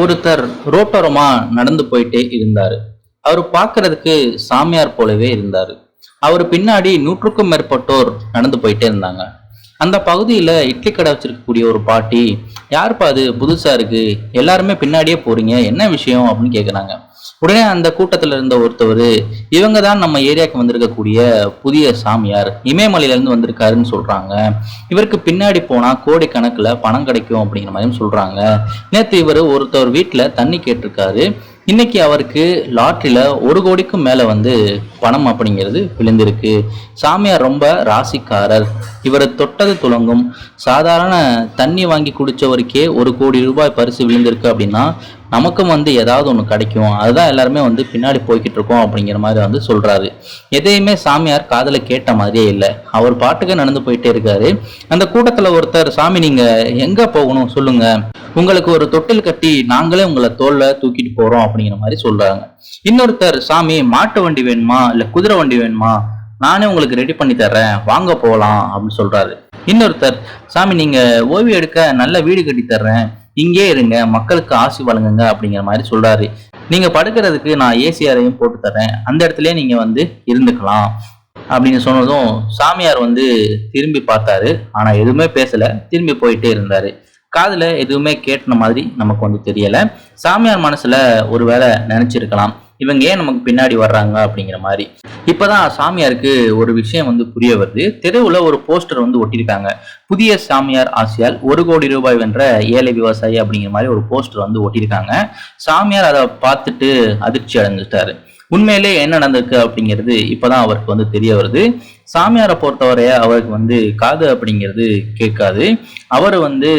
ஒருத்தர் ரோட்டோரமா நடந்து போயிட்டே இருந்தாரு. அவர் பார்க்கறதுக்கு சாமியார் போலவே இருந்தாரு. அவர் பின்னாடி நூற்றுக்கும் மேற்பட்டோர் நடந்து போயிட்டே இருந்தாங்க. அந்த பகுதியில் இட்லி கடை வச்சிருக்கக்கூடிய ஒரு பாட்டி யாருப்பா அது? புதுசாக இருக்குது எல்லாருமே பின்னாடியே போகிறீங்க என்ன விஷயம்? அப்படின்னு கேட்குறாங்க உடனே அந்த கூட்டத்துல இருந்த ஒருத்தவர் இவங்க தான் நம்ம ஏரியாவுக்கு வந்திருக்கக்கூடிய புதிய சாமியார் இமயமலையில இருந்து வந்திருக்காருன்னு சொல்றாங்க. இவருக்கு பின்னாடி போனா கோடி கணக்குல பணம் கிடைக்கும் அப்படிங்கிற மாதிரியும் சொல்றாங்க. நேற்று இவர் ஒருத்தர் வீட்டுல தண்ணி கேட்டிருக்காரு. இன்னைக்கு அவருக்கு லாட்ரியில் ஒரு கோடிக்கும் மேலே வந்து பணம் அப்படிங்கிறது விழுந்திருக்கு. சாமியார் ரொம்ப ராசிக்காரர். இவரை தொட்டது துலங்கும். சாதாரண தண்ணி வாங்கி குடித்தவருக்கே ஒரு கோடி ரூபாய் பரிசு விழுந்திருக்கு அப்படின்னா நமக்கும் வந்து ஏதாவது ஒன்று கிடைக்கும். அதுதான் எல்லாருமே வந்து பின்னாடி போய்கிட்டு இருக்கோம் அப்படிங்கிற மாதிரி வந்து சொல்கிறாரு எதையுமே சாமியார் காதில் கேட்ட மாதிரியே இல்லை. அவர் பாட்டுக்கு நடந்து போயிட்டே இருக்காரு. அந்த கூட்டத்தில் ஒருத்தர் சாமி நீங்கள் எங்கே போகணும்? சொல்லுங்கள் உங்களுக்கு ஒரு தொட்டில் கட்டி நாங்களே உங்களை தோல்ல தூக்கிட்டு போறோம் அப்படிங்கிற மாதிரி சொல்றாங்க. இன்னொருத்தர் சாமி மாட்டு வண்டி வேணுமா? இல்ல குதிரை வண்டி வேணுமா? நானே உங்களுக்கு ரெடி பண்ணி தர்றேன். வாங்க போகலாம் அப்படின்னு சொல்றாரு. இன்னொருத்தர் சாமி நீங்க ஓய்வு எடுக்க நல்ல வீடு கட்டி தர்றேன். இங்கே இருங்க. மக்களுக்கு ஆசி வழங்குங்க. அப்படிங்கிற மாதிரி சொல்றாரு. நீங்க படுக்கிறதுக்கு நான் ஏசி அறையும் போட்டு தரேன் அந்த இடத்துலயே நீங்க வந்து இருந்துக்கலாம். அப்படின்னு சொன்னதும் சாமியார் வந்து திரும்பி பார்த்தாரு. ஆனா எதுவுமே பேசல. திரும்பி போயிட்டே இருந்தாரு. காதுல எதுவுமே கேட்டின மாதிரி நமக்கு வந்து தெரியல. சாமியார் மனசுல ஒருவேளை நினைச்சிருக்கலாம். இவங்க ஏன் நமக்கு பின்னாடி வர்றாங்க அப்படிங்கிற மாதிரி. இப்போதான் சாமியாருக்கு ஒரு விஷயம் வந்து புரிய வருது. தெருவில் ஒரு போஸ்டர் வந்து ஒட்டியிருக்காங்க. புதிய சாமியார் ஆசியால் ஒரு கோடி ரூபாய் வென்ற ஏழை விவசாயி அப்படிங்கிற மாதிரி ஒரு போஸ்டர் வந்து ஒட்டியிருக்காங்க. சாமியார் அதை பார்த்துட்டு அதிர்ச்சி அடைஞ்சிட்டாரு. உண்மையிலே என்ன நடந்திருக்கு அப்படிங்கிறது இப்போதான் அவருக்கு வந்து தெரிய வருது. சாமியாரை பொறுத்தவரைய அவருக்கு வந்து காது அப்படிங்கிறது கேட்காது. அவர் வந்து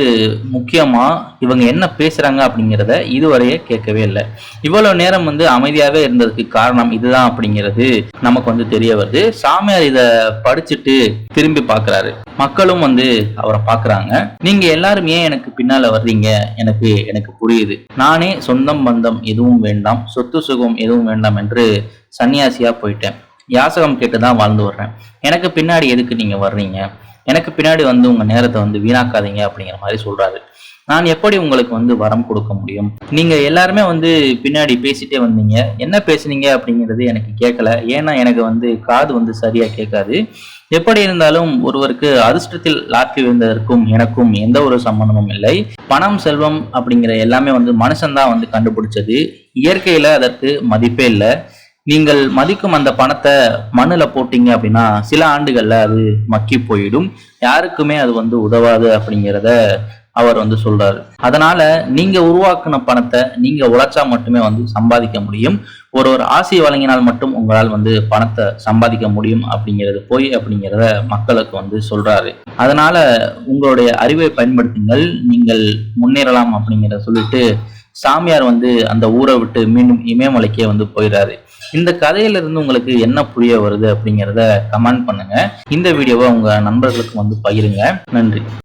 முக்கியமா இவங்க என்ன பேசுறாங்க அப்படிங்கிறத இதுவரையே கேட்கவே இல்லை. இவ்வளவு நேரம் வந்து அமைதியாகவே இருந்ததுக்கு காரணம் இதுதான் அப்படிங்கிறது நமக்கு வந்து தெரிய வருது. சாமியார் இதை படிச்சுட்டு திரும்பி பார்க்குறாரு. மக்களும் வந்து அவரை பார்க்குறாங்க. நீங்கள் எல்லாரும் ஏன் எனக்கு பின்னால் வர்றீங்க? எனக்கு எனக்கு புரியுது. நானே சொந்தம் பந்தம் எதுவும் வேண்டாம் சொத்து சுகம் எதுவும் வேண்டாம் என்று சன்னியாசியாக போயிட்டேன். யாசகம் கேட்டு தான் வாழ்ந்து வர்றேன். எனக்கு பின்னாடி எதுக்கு நீங்கள் வர்றீங்க? எனக்கு பின்னாடி வந்து உங்கள் நேரத்தை வந்து வீணாக்காதீங்க அப்படிங்கிற மாதிரி சொல்கிறாரு நான் எப்படி உங்களுக்கு வந்து வரம் கொடுக்க முடியும்? நீங்கள் எல்லாருமே வந்து பின்னாடி பேசிட்டே வந்தீங்க. என்ன பேசுனீங்க அப்படிங்கிறது எனக்கு கேட்கல ஏன்னா எனக்கு வந்து காது வந்து சரியாக கேட்காது. எப்படி இருந்தாலும் ஒருவருக்கு அதிர்ஷ்டத்தில் லாக்கி விழுந்ததற்கும் எனக்கும் எந்த ஒரு சம்பந்தமும் இல்லை. பணம் செல்வம் அப்படிங்கிற எல்லாமே வந்து மனுஷன்தான் வந்து கண்டுபிடிச்சது. இயற்கையில் அதற்கு மதிப்பே இல்லை. நீங்கள் மதிக்கும் அந்த பணத்தை மண்ணில் போட்டீங்க அப்படின்னா சில ஆண்டுகளில் அது மக்கி போயிடும். யாருக்குமே அது வந்து உதவாது அப்படிங்கிறத அவர் வந்து சொல்றாரு. அதனால நீங்க உருவாக்குன பணத்தை நீங்க உழைச்சா மட்டுமே வந்து சம்பாதிக்க முடியும். ஒரு ஒரு ஆசை வழங்கினால் மட்டும் உங்களால் வந்து பணத்தை சம்பாதிக்க முடியும் அப்படிங்கிறது போய் அப்படிங்கிறத மக்களுக்கு வந்து சொல்றாரு. அதனால உங்களுடைய அறிவை பயன்படுத்துங்கள். நீங்கள் முன்னேறலாம் அப்படிங்கிறத சொல்லிட்டு சாமியார் வந்து அந்த ஊரை விட்டு மீண்டும் இமயமலைக்கே வந்து போயிடுறாரு இந்த கதையில இருந்து உங்களுக்கு என்ன புரிய வருது அப்படிங்கிறத கமெண்ட் பண்ணுங்க. இந்த வீடியோவை உங்க நண்பர்களுக்கு வந்து பகிருங்க. நன்றி.